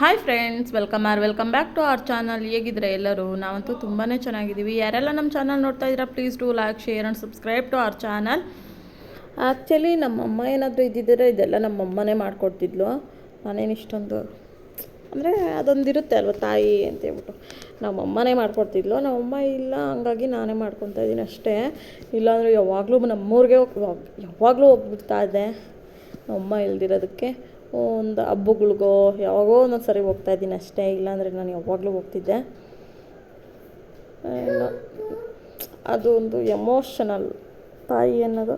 Hi friends welcome or welcome back to our channel ಹೇಗಿದ್ರೆ ಎಲ್ಲರೂ? ನಾವಂತೂ ತುಂಬಾ ಚೆನ್ನಾಗಿದ್ದೀವಿ. ಯಾರೆಲ್ಲ ನಮ್ಮ ಚಾನಲ್ ನೋಡ್ತಾ ಇದ್ದೀರಾ please to like share and subscribe to our channel actually ನಮ್ಮಮ್ಮ ಏನಾದರೂ ಇದ್ದಿದ್ದರೆ ಇದೆಲ್ಲ ನಮ್ಮಮ್ಮನೇ ಮಾಡಿಕೊಡ್ತಿದ್ಲು. ನಾನೇನು ಇಷ್ಟೊಂದು ಅಂದರೆ ಅದೊಂದಿರುತ್ತೆ ಅಲ್ವ ತಾಯಿ ಅಂತ ಹೇಳ್ಬಿಟ್ಟು. ನಮ್ಮಮ್ಮನೇ ಮಾಡ್ಕೊಡ್ತಿದ್ಲು. ನಮ್ಮಮ್ಮ ಇಲ್ಲ, ಹಂಗಾಗಿ ನಾನೇ ಮಾಡ್ಕೊತಾ ಇದ್ದೀನಿ ಅಷ್ಟೇ. ಇಲ್ಲಾಂದರೆ ಯಾವಾಗಲೂ ನಮ್ಮೂರಿಗೆ ಯಾವಾಗಲೂ ಹೋಗ್ಬಿಡ್ತಾ ಇದ್ದೆ. ನಮ್ಮಮ್ಮ ಇಲ್ದಿರೋದಕ್ಕೆ. ಒಂದು ಹಬ್ಬಗಳಿಗೋ ಯಾವಾಗೋ ಒಂದೊಂದು ಸರಿ ಹೋಗ್ತಾ ಇದ್ದೀನಿ ಅಷ್ಟೇ, ಇಲ್ಲಾಂದರೆ ನಾನು ಯಾವಾಗಲೂ ಹೋಗ್ತಿದ್ದೆ. ಅದು ಒಂದು ಎಮೋಷನಲ್ ತಾಯಿ ಅನ್ನೋದು,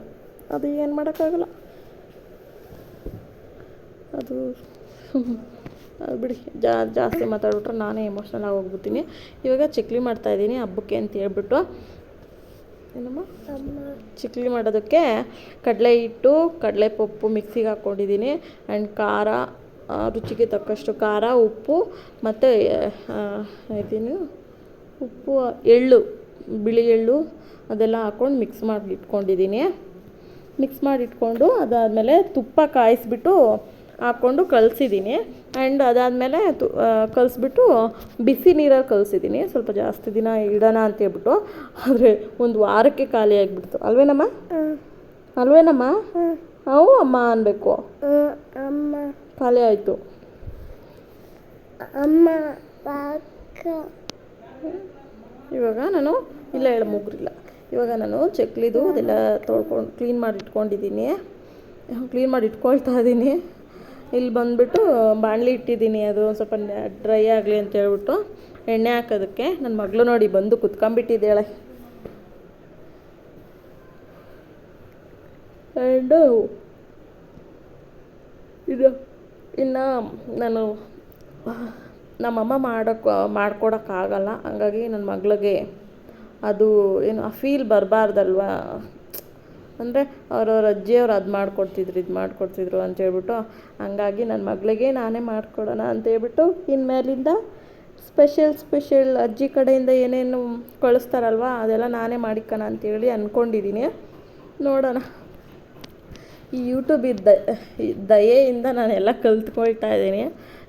ಅದು ಏನು ಮಾಡೋಕ್ಕಾಗಲ್ಲ. ಅದು ಅದು ಬಿಡಿ, ಜಾ, ಜಾಸ್ತಿ ಮಾತಾಡ್ಬಿಟ್ರೆ ನಾನೇ ಎಮೋಷ್ನಲ್ ಆಗಿ ಹೋಗ್ಬಿಡ್ತೀನಿ. ಇವಾಗ ಚಕ್ಲಿ ಮಾಡ್ತಾಯಿದ್ದೀನಿ ಹಬ್ಬಕ್ಕೆ ಅಂತ ಹೇಳ್ಬಿಟ್ಟು ಏನಮ್ಮ? ಚಿಕ್ಲಿ ಮಾಡೋದಕ್ಕೆ ಕಡಲೆ ಹಿಟ್ಟು ಕಡಲೆ ಪಪ್ಪು ಮಿಕ್ಸಿಗೆ ಹಾಕ್ಕೊಂಡಿದ್ದೀನಿ. ಆ್ಯಂಡ್ ಖಾರ ರುಚಿಗೆ ತಕ್ಕಷ್ಟು ಖಾರ, ಉಪ್ಪು ಮತ್ತು ಇದೇನು? ಉಪ್ಪು, ಎಳ್ಳು, ಬಿಳಿ ಎಳ್ಳು ಅದೆಲ್ಲ ಹಾಕ್ಕೊಂಡು ಮಿಕ್ಸ್ ಮಾಡಿ ಇಟ್ಕೊಂಡಿದ್ದೀನಿ. ಮಿಕ್ಸ್ ಮಾಡಿ ಇಟ್ಕೊಂಡು ಅದಾದಮೇಲೆ ತುಪ್ಪ ಕಾಯಿಸ್ಬಿಟ್ಟು ಹಾಕ್ಕೊಂಡು ಕಲಸಿದ್ದೀನಿ. ಆ್ಯಂಡ್ ಅದಾದಮೇಲೆ ತು ಕಲಿಸ್ಬಿಟ್ಟು ಬಿಸಿ ನೀರಲ್ಲಿ ಕಲಸಿದ್ದೀನಿ. ಸ್ವಲ್ಪ ಜಾಸ್ತಿ ದಿನ ಇಡೋಣ ಅಂತ ಹೇಳ್ಬಿಟ್ಟು. ಆದರೆ ಒಂದು ವಾರಕ್ಕೆ ಖಾಲಿ ಆಗಿಬಿಡ್ತು. ಅಲ್ವೇನಮ್ಮ? ಅಲ್ವೇನಮ್ಮ? ಅವು ಅಮ್ಮ ಅನ್ಬೇಕು. ಅಮ್ಮ. ಖಾಲಿ ಆಯಿತು. ಅಮ್ಮ ಇವಾಗ ನಾನು ಇಲ್ಲ ಹೇಳ ಮುಗ್ರಿಲ್ಲ. ಇವಾಗ ನಾನು ಚಕ್ಲಿದು ಅದೆಲ್ಲ ತೊಳ್ಕೊಂಡು ಕ್ಲೀನ್ ಮಾಡಿ ಇಟ್ಕೊಂಡಿದ್ದೀನಿ. ಕ್ಲೀನ್ ಮಾಡಿ ಇಟ್ಕೊಳ್ತಾ ಇದ್ದೀನಿ ಇಲ್ಲಿ ಬಂದುಬಿಟ್ಟು ಬಾಣಲಿ ಇಟ್ಟಿದ್ದೀನಿ ಅದು, ಒಂದು ಸ್ವಲ್ಪ ಡ್ರೈ ಆಗಲಿ ಅಂತ ಹೇಳ್ಬಿಟ್ಟು, ಎಣ್ಣೆ ಹಾಕೋದಕ್ಕೆ. ನನ್ನ ಮಗಳು ನೋಡಿ ಬಂದು ಕುತ್ಕೊಂಡ್ಬಿಟ್ಟಿದ್ದೇಳೆ. ಆ್ಯಂಡು ಇದು, ಇನ್ನು ನಾನು, ನಮ್ಮಮ್ಮ ಮಾಡೋಕ್ಕೆ ಮಾಡ್ಕೊಡೋಕ್ಕಾಗಲ್ಲ ಹಂಗಾಗಿ ನನ್ನ ಮಗಳಿಗೆ ಅದು ಏನು, ಆ ಫೀಲ್ ಬರಬಾರ್ದಲ್ವ? ಅಂದರೆ ಅವ್ರವ್ರ ಅಜ್ಜಿಯವ್ರು ಅದು ಮಾಡಿಕೊಡ್ತಿದ್ರು, ಇದು ಮಾಡಿಕೊಡ್ತಿದ್ರು ಅಂತ ಹೇಳ್ಬಿಟ್ಟು, ಹಂಗಾಗಿ ನನ್ನ ಮಗಳಿಗೆ ನಾನೇ ಮಾಡಿಕೊಡೋಣ ಅಂತ ಹೇಳ್ಬಿಟ್ಟು ಇನ್ಮೇಲಿಂದ ಸ್ಪೆಷಲ್ ಸ್ಪೆಷಲ್ ಅಜ್ಜಿ ಕಡೆಯಿಂದ ಏನೇನು ಕಳಿಸ್ತಾರಲ್ವಾ, ಅದೆಲ್ಲ ನಾನೇ ಮಾಡಿಕೋಣ ಅಂತೇಳಿ ಅಂದ್ಕೊಂಡಿದ್ದೀನಿ ನೋಡೋಣ. ಈ ಯೂಟ್ಯೂಬ್ ಇದ್ದ ದಯೆಯಿಂದ ನಾನೆಲ್ಲ ಕಲ್ತ್ಕೊಳ್ತಾ ಇದ್ದೀನಿ.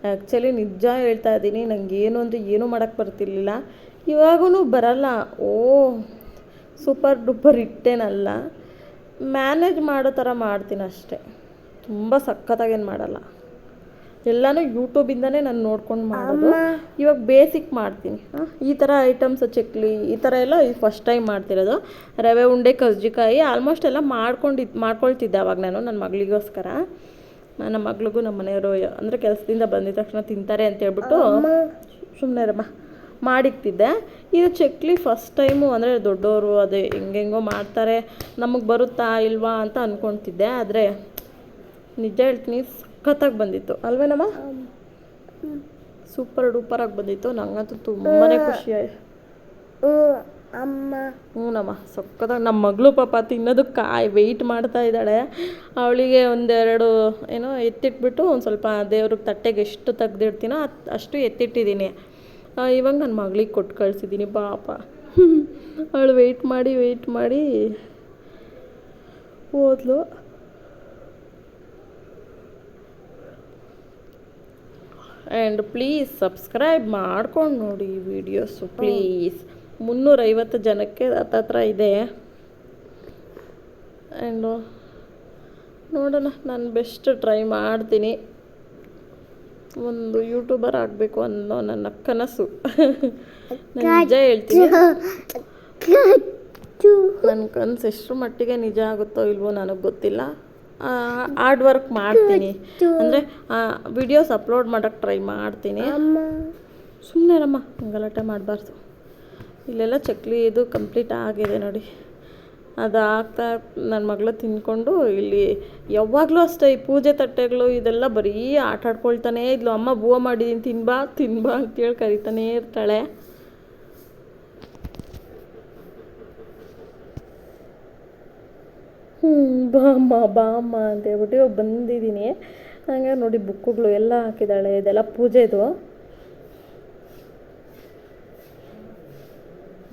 ಆ್ಯಕ್ಚುಲಿ ನಿಜ ಹೇಳ್ತಾ ಇದ್ದೀನಿ ನನಗೆ ಏನು ಅಂದರೆ ಏನೂ ಮಾಡೋಕ್ಕೆ ಬರ್ತಿರ್ಲಿಲ್ಲ. ಇವಾಗೂ ಬರಲ್ಲ. ಓ ಸೂಪರ್ ಡೂಪರ್ ಇಟ್ಟೇನಲ್ಲ ಮ್ಯಾನೇಜ್ ಮಾಡೋ ಥರ ಮಾಡ್ತೀನಿ ಅಷ್ಟೇ. ತುಂಬ ಸಖತ್ತಾಗೇನು ಮಾಡಲ್ಲ. ಎಲ್ಲನೂ ಯೂಟ್ಯೂಬಿಂದನೇ ನಾನು ನೋಡ್ಕೊಂಡು ಮಾಡೋದು. ಇವಾಗ ಬೇಸಿಕ್ ಮಾಡ್ತೀನಿ. ಈ ಥರ ಐಟಮ್ಸ್ ಚಕ್ಲಿ ಈ ಥರ ಎಲ್ಲ ಫಸ್ಟ್ ಟೈಮ್ ಮಾಡ್ತಿರೋದು. ರವೆ ಉಂಡೆ ಕಜ್ಜಿಕಾಯಿ ಆಲ್ಮೋಸ್ಟ್ ಎಲ್ಲ ಮಾಡ್ಕೊಂಡು ಮಾಡ್ಕೊಳ್ತಿದ್ದೆ ಅವಾಗ ನಾನು ನನ್ನ ಮಗಳಿಗೋಸ್ಕರ. ನಮ್ಮ ಮಗಳಿಗೂ ನಮ್ಮ ಮನೆಯವರು ಅಂದರೆ ಕೆಲಸದಿಂದ ಬಂದಿದ ತಕ್ಷಣ ತಿಂತಾರೆ ಅಂತ ಹೇಳ್ಬಿಟ್ಟು ಸುಮ್ಮನೆ ರಮ್ಮ ಮಾಡಿಕ್ತಿದ್ದೆ. ಇದು ಚಕ್ಲಿ ಫಸ್ಟ್ ಟೈಮು ಅಂದರೆ ದೊಡ್ಡವರು ಅದೇ ಹೆಂಗೆಂಗೋ ಮಾಡ್ತಾರೆ ನಮಗೆ ಬರುತ್ತಾ ಇಲ್ವಾ ಅಂತ ಅಂದ್ಕೊಳ್ತಿದ್ದೆ ಆದರೆ ನಿಜ ಹೇಳ್ತೀನಿ ಸಖತ್ತಾಗಿ ಬಂದಿತ್ತು. ಅಲ್ವೇನಮ್ಮ ಸೂಪರ್ ಡೂಪರಾಗಿ ಬಂದಿತ್ತು. ನಂಗಂತೂ ತುಂಬಾ ಖುಷಿ ಆಯ್ತು ಹ್ಞೂ ಅಮ್ಮ. ಹ್ಞೂನಮ್ಮ ಸಕ್ಕತ್ತಾಗಿ ನಮ್ಮ ಮಗಳು ಪಾಪ ತಿನ್ನೋದಕ್ಕೆ ಕಾಯಿ ವೆಯ್ಟ್ ಮಾಡ್ತಾ ಇದ್ದಾಳೆ. ಅವಳಿಗೆ ಒಂದೆರಡು ಏನೋ ಎತ್ತಿಟ್ಬಿಟ್ಟು ಒಂದು ಸ್ವಲ್ಪ ದೇವ್ರಿಗೆ ತಟ್ಟೆಗೆ ಎಷ್ಟು ತೆಗ್ದಿಡ್ತೀನೋ ಅಷ್ಟು ಎತ್ತಿಟ್ಟಿದ್ದೀನಿ ಇವಾಗ ನನ್ನ ಮಗಳಿಗೆ ಕೊಟ್ಟು ಕಳಿಸಿದ್ದೀನಿ ಪಾಪ. ಅವಳು ವೆಯ್ಟ್ ಮಾಡಿ ವೆಯ್ಟ್ ಮಾಡಿ ಹೋದ್ಲು ಆ್ಯಂಡ್ ಪ್ಲೀಸ್ ಸಬ್ಸ್ಕ್ರೈಬ್ ಮಾಡ್ಕೊಂಡು ನೋಡಿ ಈ ವಿಡಿಯೋಸು ಪ್ಲೀಸ್ ಮುನ್ನೂರೈವತ್ತು ಜನಕ್ಕೆ ಹತ್ತತ್ರ ಇದೆ. ಆ್ಯಂಡು ನೋಡೋಣ ನಾನು ಬೆಸ್ಟ್ ಟ್ರೈ ಮಾಡ್ತೀನಿ. ಒಂದು ಯೂಟ್ಯೂಬರ್ ಆಗಬೇಕು ಅನ್ನೋ ನನ್ನ ಕನಸು. ನಾನು ನಿಜ ಹೇಳ್ತೀನಿ. ನನ್ನ ಕನಸು ಎಷ್ಟು ಮಟ್ಟಿಗೆ ನಿಜ ಆಗುತ್ತೋ ಇಲ್ವೋ ನನಗೆ ಗೊತ್ತಿಲ್ಲ. ಹಾರ್ಡ್ ವರ್ಕ್ ಮಾಡ್ತೀನಿ. ಅಂದರೆ ವಿಡಿಯೋಸ್ ಅಪ್ಲೋಡ್ ಮಾಡೋಕ್ಕೆ ಟ್ರೈ ಮಾಡ್ತೀನಿ. ಅಮ್ಮ. ಸುಮ್ಮನೆ ರಮ್ಮ ಗಲಾಟೆ ಮಾಡಬಾರ್ದು. ಇಲ್ಲೆಲ್ಲ ಚಕ್ಲಿ ಇದು ಕಂಪ್ಲೀಟ್ ಆಗಿದೆ ನೋಡಿ. ಅದು ಆಗ್ತಾ ನನ್ನ ಮಗಳು ತಿಂದ್ಕೊಂಡು ಇಲ್ಲಿ ಯಾವಾಗಲೂ ಅಷ್ಟೇ ಈ ಪೂಜೆ ತಟ್ಟೆಗಳು ಇದೆಲ್ಲ ಬರೀ ಆಟ ಆಡ್ಕೊಳ್ತಾನೇ ಇದ್ಲು. ಅಮ್ಮ ಬೂವ ಮಾಡಿದ್ದೀನಿ ತಿನ್ಬಾ ತಿನ್ಬಾ ಅಂತೇಳಿ ಕರಿತಾನೇ ಇರ್ತಾಳೆ. ಹ್ಞೂ ಬಾಮ್ಮ ಬಾಮ್ಮ ಅಂತ ಹೇಳ್ಬಿಟ್ಟು ಬಂದಿದ್ದೀನಿ. ಹಂಗೆ ನೋಡಿ ಬುಕ್ಕುಗಳು ಎಲ್ಲ ಹಾಕಿದ್ದಾಳೆ, ಇದೆಲ್ಲ ಪೂಜೆದು.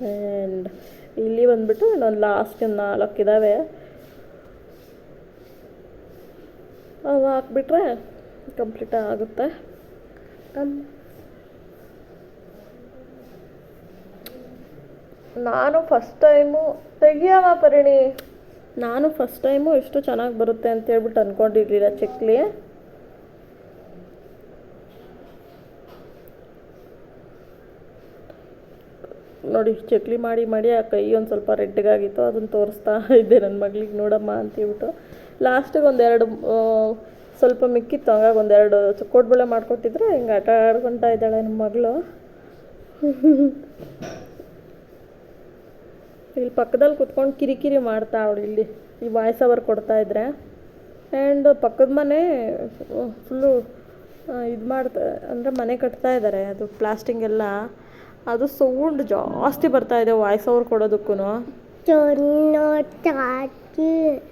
ಆ್ಯಂಡ್ ಇಲ್ಲಿ ಬಂದ್ಬಿಟ್ಟು ಇನ್ನೊಂದು ಲಾಸ್ಟ್ ನಾಲ್ಕು ಇದ್ದಾವೆ ಅವು ಹಾಕ್ಬಿಟ್ರೆ ಕಂಪ್ಲೀಟ್ ಆಗುತ್ತೆ. ಕಮ್ ನಾನು ಫಸ್ಟ್ ಟೈಮು ತೆಗಿಯವ ಪರಿಣಿ? ನಾನು ಫಸ್ಟ್ ಟೈಮು ಎಷ್ಟು ಚೆನ್ನಾಗಿ ಬರುತ್ತೆ ಅಂತ ಹೇಳ್ಬಿಟ್ಟು ಅಂದ್ಕೊಂಡಿರ್ಲಿಲ್ಲ ಚಕ್ಲಿ ನೋಡಿ, ಚಕ್ಲಿ ಮಾಡಿ ಮಾಡಿ ಆ ಕೈ ಒಂದು ಸ್ವಲ್ಪ ರೆಡ್ಗಾಗಿತ್ತು. ಅದನ್ನು ತೋರಿಸ್ತಾ ಇದ್ದೆ ನನ್ನ ಮಗಳಿಗೆ, ನೋಡಮ್ಮ ಅಂತ ಹೇಳ್ಬಿಟ್ಟು ಲಾಸ್ಟಿಗೆ ಒಂದೆರಡು ಸ್ವಲ್ಪ ಮಿಕ್ಕಿತ್ತು. ಹಂಗಾಗಿ ಒಂದೆರಡು ಚಕ್ಕೋಟ್ಬಳೆ ಮಾಡಿಕೊಟ್ಟಿದ್ರೆ ಹಿಂಗೆ ಆಟ ಆಡ್ಕೊತಾ ಇದ್ದಾಳೆ ನಮ್ಮ ಮಗಳು. ಇಲ್ಲಿ ಪಕ್ಕದಲ್ಲಿ ಕುತ್ಕೊಂಡು ಕಿರಿಕಿರಿ ಮಾಡ್ತಾ ಅವಳು ಇಲ್ಲಿ. ಈ ವಾಯ್ಸ್ ಅವರ್ ಕೊಡ್ತಾ ಇದ್ರೆ. ಆ್ಯಂಡ್ ಪಕ್ಕದ ಮನೆ, ಫುಲ್ಲು ಇದು ಮಾಡ್ತಾ, ಅಂದರೆ ಮನೆ ಕಟ್ತಾ ಇದ್ದಾರೆ ಅದು ಪ್ಲಾಸ್ಟಿಂಗ್ ಎಲ್ಲ. ಅದು ಸೌಂಡ್ ಜಾಸ್ತಿ ಬರ್ತಾ ಇದೆ ವಾಯ್ಸ್ ಓವರ್ ಕೊಡೋದಕ್ಕೂ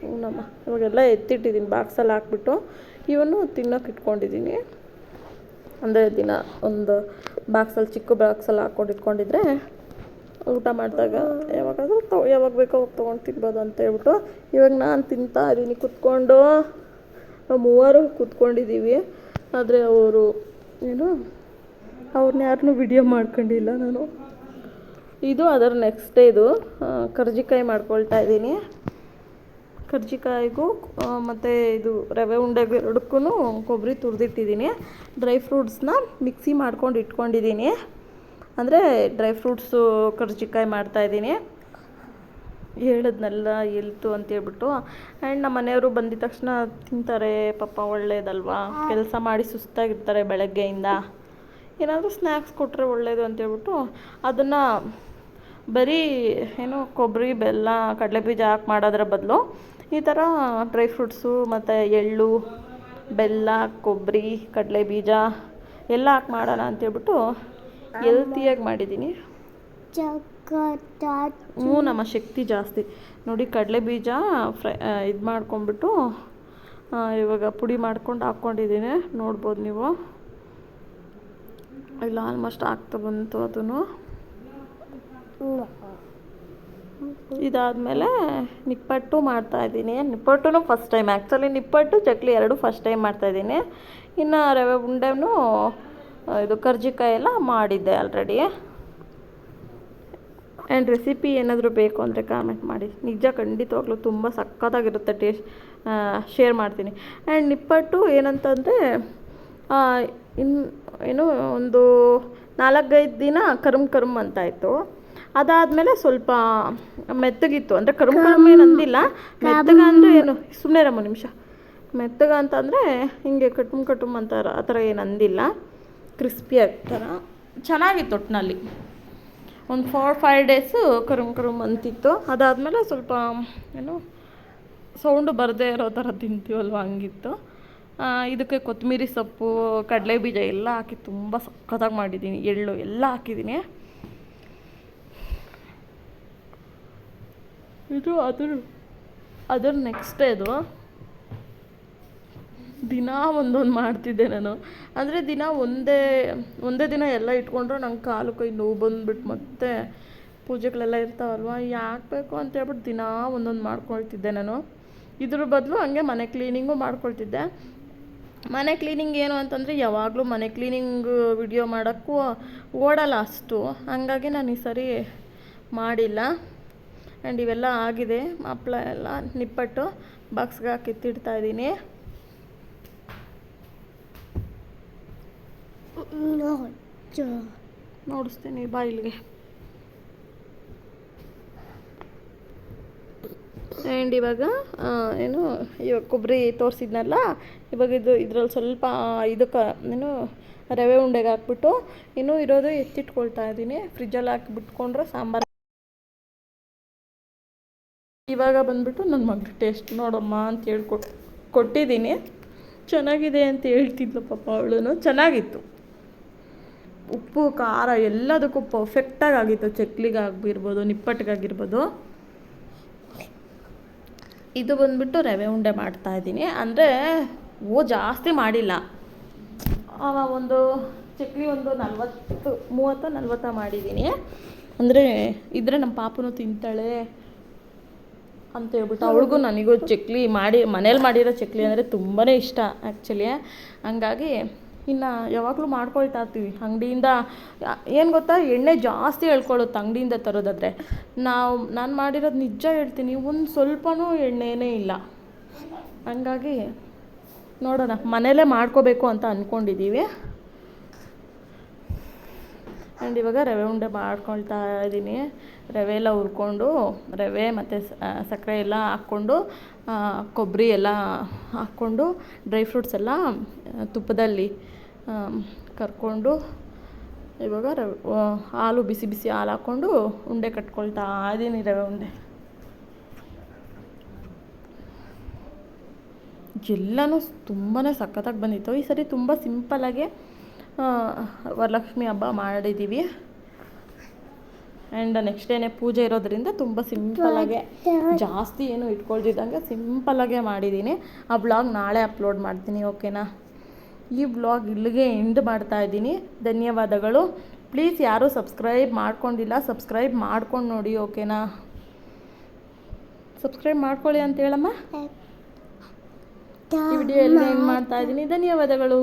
ಹ್ಞೂನಮ್ಮ ಇವಾಗೆಲ್ಲ ಎತ್ತಿಟ್ಟಿದ್ದೀನಿ ಬಾಕ್ಸಲ್ಲಿ ಹಾಕ್ಬಿಟ್ಟು ಇವನ್ನು ತಿನ್ನೋಕೆ ಇಟ್ಕೊಂಡಿದ್ದೀನಿ. ಅಂದರೆ ದಿನ ಒಂದು ಬಾಕ್ಸಲ್ಲಿ ಚಿಕ್ಕ ಬಾಕ್ಸಲ್ಲಿ ಹಾಕ್ಕೊಂಡು ಇಟ್ಕೊಂಡಿದ್ರೆ ಊಟ ಮಾಡಿದಾಗ ಯಾವಾಗಾದರೂ ತೊ ಯಾವಾಗ ಬೇಕೋ ಅವಾಗ ತೊಗೊಂಡು ತಿನ್ಬೋದು ಅಂತ ಹೇಳ್ಬಿಟ್ಟು ಇವಾಗ ನಾನು ತಿಂತಾ ಇದ್ದೀನಿ. ಕುತ್ಕೊಂಡು ನಾವು ಮೂವರು ಕುತ್ಕೊಂಡಿದ್ದೀವಿ. ಆದರೆ ಅವರು ಏನು ಅವ್ರನ್ನ ಯಾರನ್ನೂ ವಿಡಿಯೋ ಮಾಡ್ಕೊಂಡಿಲ್ಲ ನಾನು. ಇದು ಅದರ ನೆಕ್ಸ್ಟ್ ಡೇದು ಕರ್ಜಿಕಾಯಿ ಮಾಡ್ಕೊಳ್ತಾ ಇದ್ದೀನಿ. ಕರ್ಜಿಕಾಯಿಗೂ ಮತ್ತು ಇದು ರವೆ ಉಂಡೆಗೂ ಎರಡಕ್ಕೂ ಕೊಬ್ಬರಿ ತುರಿದಿಟ್ಟಿದ್ದೀನಿ. ಡ್ರೈ ಫ್ರೂಟ್ಸ್ನ ಮಿಕ್ಸಿ ಮಾಡ್ಕೊಂಡು ಇಟ್ಕೊಂಡಿದ್ದೀನಿ. ಅಂದರೆ ಡ್ರೈ ಫ್ರೂಟ್ಸು ಕರ್ಜಿಕಾಯಿ ಮಾಡ್ತಾಯಿದ್ದೀನಿ ಹೇಳಿದ್ನೆಲ್ಲ ಎಲ್ತು ಅಂತೇಳ್ಬಿಟ್ಟು ಆ್ಯಂಡ್ ನಮ್ಮ ಮನೆಯವರು ಬಂದಿದ ತಕ್ಷಣ ತಿಂತಾರೆ. ಪಾಪ ಒಳ್ಳೆಯದಲ್ವಾ ಕೆಲಸ ಮಾಡಿ ಸುಸ್ತಾಗಿರ್ತಾರೆ ಬೆಳಗ್ಗೆಯಿಂದ. ಏನಾದರೂ ಸ್ನ್ಯಾಕ್ಸ್ ಕೊಟ್ಟರೆ ಒಳ್ಳೆಯದು ಅಂತೇಳ್ಬಿಟ್ಟು ಅದನ್ನು ಬರೀ ಏನು ಕೊಬ್ಬರಿ, ಬೆಲ್ಲ ಕಡಲೆ ಬೀಜ ಹಾಕಿ ಮಾಡೋದ್ರ ಬದಲು ಈ ಥರ ಡ್ರೈ ಫ್ರೂಟ್ಸು ಮತ್ತು ಎಳ್ಳು, ಬೆಲ್ಲ, ಕೊಬ್ಬರಿ ಕಡಲೆ ಬೀಜ ಎಲ್ಲ ಹಾಕಿ ಮಾಡೋಣ ಅಂತೇಳ್ಬಿಟ್ಟು ಹೆಲ್ತಿಯಾಗಿ ಮಾಡಿದ್ದೀನಿ. ಹ್ಞೂ ನಮ್ಮ ಶಕ್ತಿ ಜಾಸ್ತಿ. ನೋಡಿ ಕಡಲೆ ಬೀಜ ಫ್ರೈ ಇದು ಮಾಡ್ಕೊಂಬಿಟ್ಟು ಇವಾಗ ಪುಡಿ ಮಾಡ್ಕೊಂಡು ಹಾಕ್ಕೊಂಡಿದ್ದೀನಿ. ನೋಡ್ಬೋದು ನೀವು. ಇಲ್ಲ ಆಲ್ಮೋಸ್ಟ್ ಆಗ್ತಾ ಬಂತು ಅದೂ ಇದಾದಮೇಲೆ ನಿಪ್ಪಟ್ಟು ಮಾಡ್ತಾಯಿದ್ದೀನಿ nippattu first time actually nippattu, chakli ಎರಡು ಫಸ್ಟ್ ಟೈಮ್ ಮಾಡ್ತಾಯಿದ್ದೀನಿ ಇನ್ನು ರವೆ ಉಂಡೆನೂ ಇದು ಕರ್ಜಿಕಾಯಿ ಎಲ್ಲ ಮಾಡಿದ್ದೆ ಆಲ್ರೆಡಿ ಆ್ಯಂಡ್ ರೆಸಿಪಿ ಏನಾದರೂ ಬೇಕು ಅಂದರೆ ಕಾಮೆಂಟ್ ಮಾಡಿ. ನಿಜ ಖಂಡಿತವಾಗ್ಲೂ ತುಂಬ ಸಖತ್ತಾಗಿರುತ್ತೆ ಟೇಸ್ಟ್ ಶೇರ್ ಮಾಡ್ತೀನಿ. ಆ್ಯಂಡ್ ನಿಪ್ಪಟ್ಟು ಏನಂತಂದರೆ ಇನ್ನು ಏನು ಒಂದು ನಾಲ್ಕೈದು ದಿನ ಕರುಮ್ ಕರುಮ್ ಅಂತ ಇತ್ತು ಅದಾದ್ಮೇಲೆ ಸ್ವಲ್ಪ ಮೆತ್ತಗಿತ್ತು. ಅಂದರೆ ಕರುಮ್ ಕರುಮ್ ಏನು ಅಂದಿಲ್ಲ ಮೆತ್ತಗ ಅಂದರೆ ಏನು? ಸುಮ್ಮನೆ ರಮ್ಮ ನಿಮಿಷ. ಮೆತ್ತಗ ಅಂತಂದರೆ ಹಿಂಗೆ ಕಟುಮ್ ಕಟುಮ್ ಅಂತ ಆ ಥರ ಏನು ಅಂದಿಲ್ಲ. ಕ್ರಿಸ್ಪಿ ಥರ ಚೆನ್ನಾಗಿತ್ತು ಒಟ್ಟಿನಲ್ಲಿ ಒಂದು ಫೋರ್ ಫೈವ್ ಡೇಸು ಕರುಮ್ ಕರುಮ್ ಅಂತಿತ್ತು. ಅದಾದಮೇಲೆ ಸ್ವಲ್ಪ ಏನು ಸೌಂಡು ಬರದೇ ಇರೋ ಥರ ತಿಂತೀವಲ್ವ ಹಂಗಿತ್ತು. ಇದಕ್ಕೆ ಕೊತ್ತಂಬರಿ ಸೊಪ್ಪು, ಕಡಲೆ ಬೀಜ ಎಲ್ಲ ಹಾಕಿ ತುಂಬ ಸಖತ್ತಾಗಿ ಮಾಡಿದ್ದೀನಿ. ಎಳ್ಳು ಎಲ್ಲ ಹಾಕಿದ್ದೀನಿ. ಇದು ಅದ್ರ ಅದ್ರ ನೆಕ್ಸ್ಟ್ ಇದು. ದಿನ ಒಂದೊಂದು ಮಾಡ್ತಿದ್ದೆ ನಾನು. ಅಂದರೆ ದಿನ ಒಂದೇ ಒಂದೇ ದಿನ ಎಲ್ಲ ಇಟ್ಕೊಂಡ್ರೆ ನಂಗೆ ಕಾಲು ಕೈ ನೋವು ಬಂದ್ಬಿಟ್ಟು ಮತ್ತೆ ಪೂಜೆಗಳೆಲ್ಲ ಇರ್ತಾವಲ್ವ? ಯಾಕೆ ಬೇಕು ಅಂತ ಹೇಳ್ಬಿಟ್ಟು ದಿನ ಒಂದೊಂದು ಮಾಡ್ಕೊಳ್ತಿದ್ದೆ ನಾನು. ಇದ್ರ ಬದಲು ಹಂಗೆ ಮನೆ ಕ್ಲೀನಿಂಗು ಮಾಡ್ಕೊಳ್ತಿದ್ದೆ. ಮನೆ ಕ್ಲೀನಿಂಗ್ ಏನು ಅಂತಂದರೆ ಯಾವಾಗಲೂ ಮನೆ ಕ್ಲೀನಿಂಗ್ ವಿಡಿಯೋ ಮಾಡೋಕ್ಕೂ ಓಡಲ್ಲ ಅಷ್ಟು ಹಾಗಾಗಿ ನಾನು ಈ ಸರಿ ಮಾಡಿಲ್ಲ ಆ್ಯಂಡ್ ಇವೆಲ್ಲ ಆಗಿದೆ ಹಪ್ಳ ಎಲ್ಲ ನಿಪ್ಪಟ್ಟು ಬಾಕ್ಸ್ಗೆ ಹಾಕಿ ಇದ್ದೀನಿ ನೋಡಿಸ್ತೀನಿ ಬಾ ಆ್ಯಂಡ್ ಇವಾಗ ಏನು, ಇವಾಗ ಕೊಬ್ಬರಿ ತೋರಿಸಿದ್ನಲ್ಲ, ಇವಾಗ ಇದು ಇದ್ರಲ್ಲಿ ಸ್ವಲ್ಪ ಇದಕ್ಕೆ, ಏನು, ರವೆ ಉಂಡೆಗೆ ಹಾಕ್ಬಿಟ್ಟು, ಇನ್ನೂ ಇರೋದು ಎತ್ತಿಟ್ಕೊಳ್ತಾ ಇದ್ದೀನಿ ಫ್ರಿಜ್ಜಲ್ಲಿ ಹಾಕಿ ಬಿಟ್ಕೊಂಡ್ರೆ ಸಾಂಬಾರು. ಇವಾಗ ಬಂದ್ಬಿಟ್ಟು ನನ್ನ ಮಗ ಟೇಸ್ಟ್ ನೋಡಮ್ಮ ಅಂತ ಹೇಳ್ಕೊಟ್ ಕೊಟ್ಟಿದ್ದೀನಿ ಚೆನ್ನಾಗಿದೆ ಅಂತ ಹೇಳ್ತಿದ್ಲು ಪಾಪ ಅವಳು ಚೆನ್ನಾಗಿತ್ತು. ಉಪ್ಪು, ಖಾರ ಎಲ್ಲದಕ್ಕೂ ಪರ್ಫೆಕ್ಟಾಗಿ ಆಗಿತ್ತು. ಚಕ್ಲಿಗಾಗಿರ್ಬೋದು ನಿಪ್ಪಟ್ಟಿಗಾಗಿರ್ಬೋದು ಇದು ಬಂದ್ಬಿಟ್ಟು ರವೆ ಉಂಡೆ ಮಾಡ್ತಾ ಇದ್ದೀನಿ. ಅಂದರೆ ಓ ಜಾಸ್ತಿ ಮಾಡಿಲ್ಲ. ಒಂದು ಚಕ್ಲಿ ಒಂದು ನಲ್ವತ್ತು, ಮೂವತ್ತ, ನಲ್ವತ್ತ ಮಾಡಿದ್ದೀನಿ. ಅಂದರೆ ಇದ್ರೆ ನಮ್ಮ ಪಾಪನು ತಿಂತಾಳೆ ಅಂತ ಹೇಳ್ಬಿಟ್ಟು ಅವಳಿಗೂ ನನಗೂ ಚಕ್ಲಿ ಮಾಡಿ ಮನೇಲಿ ಮಾಡಿರೋ ಚಕ್ಲಿ ಅಂದರೆ ತುಂಬಾ ಇಷ್ಟ ಆ್ಯಕ್ಚುಲಿ ಹಂಗಾಗಿ ಇನ್ನು ಯಾವಾಗಲೂ ಮಾಡ್ಕೊಳ್ತಾ ಇರ್ತೀವಿ. ಅಂಗಡಿಯಿಂದ, ಏನು ಗೊತ್ತಾ, ಎಣ್ಣೆ ಜಾಸ್ತಿ ಎಳ್ಕೊಳ್ಳುತ್ತೆ ಅಂಗಡಿಯಿಂದ ತರೋದಾದರೆ. ನಾವು, ನಾನು ಮಾಡಿರೋದು ನಿಜ ಹೇಳ್ತೀನಿ, ಒಂದು ಸ್ವಲ್ಪನೂ ಎಣ್ಣೆನೇ ಇಲ್ಲ. ಹಂಗಾಗಿ ನೋಡೋಣ, ಮನೇಲೇ ಮಾಡ್ಕೋಬೇಕು ಅಂತ ಅಂದ್ಕೊಂಡಿದ್ದೀವಿ ಆ್ಯಂಡ್ ಇವಾಗ ರವೆ ಉಂಡೆ ಮಾಡ್ಕೊಳ್ತಾ ಇದ್ದೀನಿ ರವೆ ಎಲ್ಲ ಹುರ್ಕೊಂಡು, ರವೆ ಮತ್ತು ಸಕ್ಕರೆ ಎಲ್ಲ ಹಾಕ್ಕೊಂಡು ಕೊಬ್ಬರಿ ಎಲ್ಲ ಹಾಕ್ಕೊಂಡು, ಡ್ರೈ ಫ್ರೂಟ್ಸ್ ಎಲ್ಲ ತುಪ್ಪದಲ್ಲಿ ಕರ್ಕೊಂಡು ಇವಾಗ ರವೆ ಹಾಲು ಬಿಸಿ ಬಿಸಿ ಹಾಲು ಹಾಕ್ಕೊಂಡು ಉಂಡೆ ಕಟ್ಕೊಳ್ತಾ ಇದ್ದೀನಿ ರವೆ ಉಂಡೆ. ಎಲ್ಲನೂ ತುಂಬಾ ಸಖತ್ತಾಗಿ ಬಂದಿತ್ತು. ಈ ಸರಿ ತುಂಬ ಸಿಂಪಲ್ಲಾಗೆ ವರಲಕ್ಷ್ಮಿ ಹಬ್ಬ ಮಾಡಿದ್ದೀವಿ ಆ್ಯಂಡ್ ನೆಕ್ಸ್ಟ್ ಡೇನೇ ಪೂಜೆ ಇರೋದ್ರಿಂದ ತುಂಬ ಸಿಂಪಲ್ಲಾಗೆ ಜಾಸ್ತಿ ಏನು ಇಟ್ಕೊಳ್ದಿದ್ದಂಗೆ ಸಿಂಪಲ್ಲಾಗೆ ಮಾಡಿದ್ದೀನಿ ಆ ಬ್ಲಾಗ್ ನಾಳೆ ಅಪ್ಲೋಡ್ ಮಾಡ್ತೀನಿ ಓಕೆನಾ ಈ ಬ್ಲಾಗ್ ಇಲ್ಲಿಗೆ ಎಂಡ್ ಮಾಡ್ತಾ ಇದ್ದೀನಿ. ಧನ್ಯವಾದಗಳು. ಪ್ಲೀಸ್ ಯಾರೂ ಸಬ್ಸ್ಕ್ರೈಬ್ ಮಾಡ್ಕೊಂಡಿಲ್ಲ. ಸಬ್ಸ್ಕ್ರೈಬ್ ಮಾಡ್ಕೊಂಡು ನೋಡಿ ಓಕೆನಾ ಸಬ್ಸ್ಕ್ರೈಬ್ ಮಾಡ್ಕೊಳ್ಳಿ ಅಂತ ಹೇಳಮ್ಮ? ಈ ವಿಡಿಯೋ ಎಲ್ಲ ಎಂಡ್ ಮಾಡ್ತಾ ಇದ್ದೀನಿ. ಧನ್ಯವಾದಗಳು.